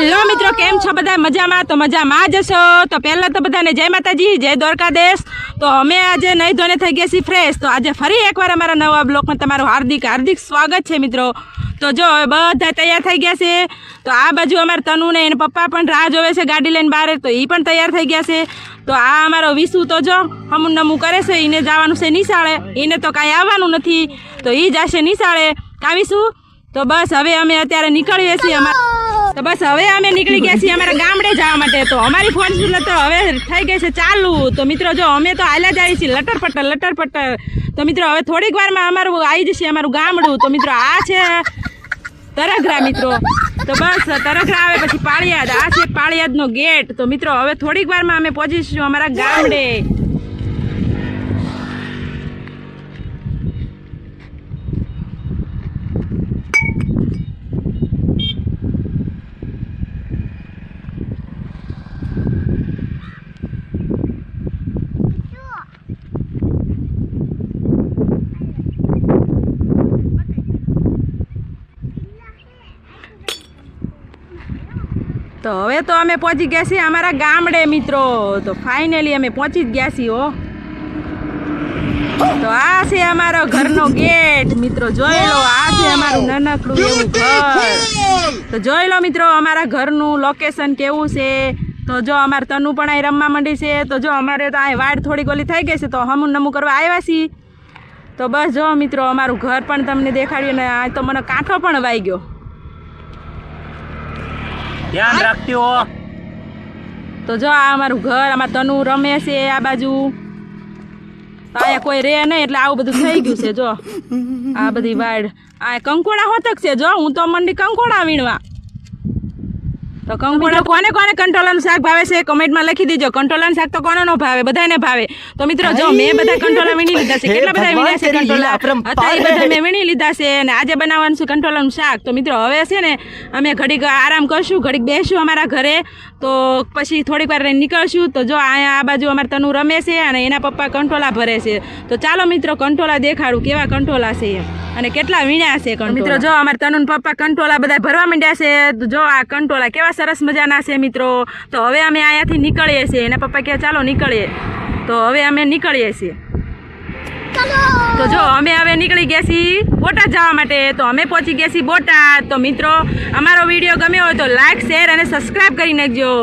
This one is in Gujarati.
હેલો મિત્રો, કેમ છો બધા? મજામાં? તો મજામાં જ છો તો પહેલાં તો બધાને જય માતાજી, જય દ્વારકાધીશ. તો અમે આજે નહીં ધોને થઈ ગયા છીએ ફ્રેશ તો આજે ફરી એકવાર અમારા નવા બ્લોકમાં તમારું હાર્દિક હાર્દિક સ્વાગત છે મિત્રો. તો જો, હવે બધા તૈયાર થઈ ગયા છે. તો આ બાજુ અમારા તનુ ને એના પપ્પા પણ રાહ જોવે છે ગાડી લઈને બહાર. તો એ પણ તૈયાર થઈ ગયા છે. તો આ અમારો વિસુ તો જો, હમું નમું કરે છે. એને જવાનું છે નિશાળે. એને તો કાંઈ આવવાનું નથી. તો એ જશે નિશાળે. કાવીશું તો બસ, હવે અમે અત્યારે નીકળીએ છીએ અમારા તો બસ હવે અમે નીકળી ગયા છીએ અમારા ગામડે જવા માટે. તો અમારી ફોન તો હવે થઈ ગઈ છે ચાલુ. તો મિત્રો જો, અમે તો હાલ્યા જઈએ છીએ લટર પટર લટર પટર. તો મિત્રો, હવે થોડીક વારમાં અમારું આવી જશે અમારું ગામડું. તો મિત્રો, આ છે તરગરા મિત્રો. તો બસ તરગરા આવે પછી પાળિયાદ. આ છે પાળિયાદનો ગેટ. તો મિત્રો, હવે થોડીક વારમાં અમે પહોંચીશું અમારા ગામડે. તો હવે તો અમે પહોંચી ગયા છીએ અમારા ગામડે મિત્રો. તો ફાઇનલી અમે પહોંચી જ ગયા છીએ હો. તો આ છે અમારો ઘરનો ગેટ મિત્રો. જોઈ લો આ છે અમારું નાનકડું એવું ઘર. તો જોઈ લો મિત્રો અમારા ઘરનું લોકેશન કેવું છે? તો જો અમારે તનુ પણ અહીં રમવા માંડી છે. તો જો અમારે તો અહીં વાડ થોડી ઓલી થઈ ગઈ છે તો હમું નમું કરવા આવ્યા છીએ. તો બસ જો મિત્રો અમારું ઘર પણ તમને દેખાડ્યું ને આ તો મને કાંઠો પણ વાઈ ગયો ધ્યાન રાખજો. તો જો આ અમારું ઘર આમાં તનુ રમે છે આ બાજુ. અહીંયા કોઈ રે નહીં એટલે આવું બધું થઈ ગયું છે જો. આ બધી વાડ. આ કંકોડા હોતક છે જો. હું તો મંડી કંકોડા વીણવા. તો કંકોડા કોને કોને કંટોલાનું શાક ભાવે છે કમેન્ટમાં લખી દેજો. કંટોલાનું શાક તો કોને નો ભાવે? બધાને ભાવે. તો મિત્રો જો મેં બધા કંટોલા વીણી લીધા છે. કેટલા બધા વીણ્યા છે કંટોલા એ બધા મેં વીણી લીધા છે અને આજે બનાવવાનું છે કંટોલાનું શાક. તો મિત્રો હવે છે ને અમે ઘડીક આરામ કરશું ઘડીક બેસશું અમારા ઘરે. તો પછી થોડીક વાર નીકળશું. તો જો અહીંયા આ બાજુ અમારે તનુ રમે છે અને એના પપ્પા કંટોલા ભરે છે. તો ચાલો મિત્રો કંટોલા દેખાડું કેવા કંટોલા છે એમ. અને કેટલા વીણ્યા છે મિત્રો, જો અમારે તનુન પપ્પા કંટોલા બધા ભરવા માંડ્યા છે જો આ કંટોલા કેવા સરસ મજાના છે મિત્રો. તો હવે અમે અહીંયાથી નીકળીએ છીએ. એના પપ્પા કહે, ચાલો નીકળીએ. તો હવે અમે નીકળીએ છીએ. તો જો અમે હવે નીકળી ગયા છીએ બોટાદ જવા માટે. તો અમે પહોંચી ગયા છીએ બોટાદ. તો મિત્રો, અમારો વીડિયો ગમ્યો હોય તો લાઈક, શેર અને સબસ્ક્રાઈબ કરી નાખજો.